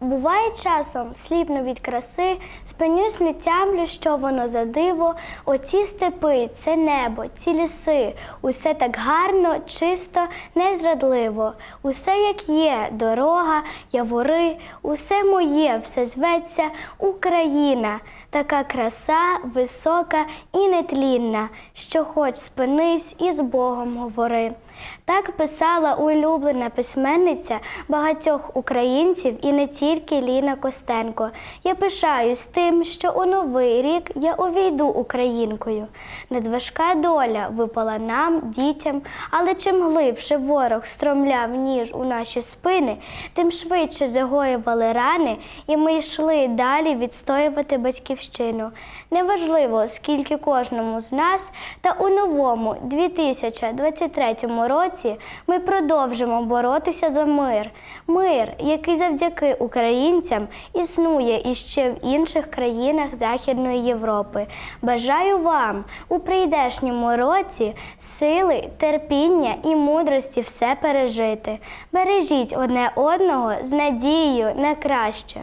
Буває часом, сліпну від краси, спинюсь не тямлю, що воно за диво. Оці степи, це небо, ці ліси, усе так гарно, чисто, незрадливо. Усе як є, дорога, явори, усе моє, все зветься Україна. Така краса висока і нетлінна, що хоч спинись і з Богом говори. Так писала улюблена письменниця багатьох українців і не тільки Ліна Костенко. Я пишаюсь тим, що у новий рік я увійду українкою. Надважка доля випала нам, дітям, але чим глибше ворог стромляв ніж у наші спини, тим швидше загоювали рани, і ми йшли далі відстоювати батьківщину. Неважливо, скільки кожному з нас, та у новому 2023 році ми продовжимо боротися за мир. Мир, який завдяки українцям існує іще в інших країнах Західної Європи. Бажаю вам у прийдешньому році сили, терпіння і мудрості все пережити. Бережіть одне одного з надією на краще.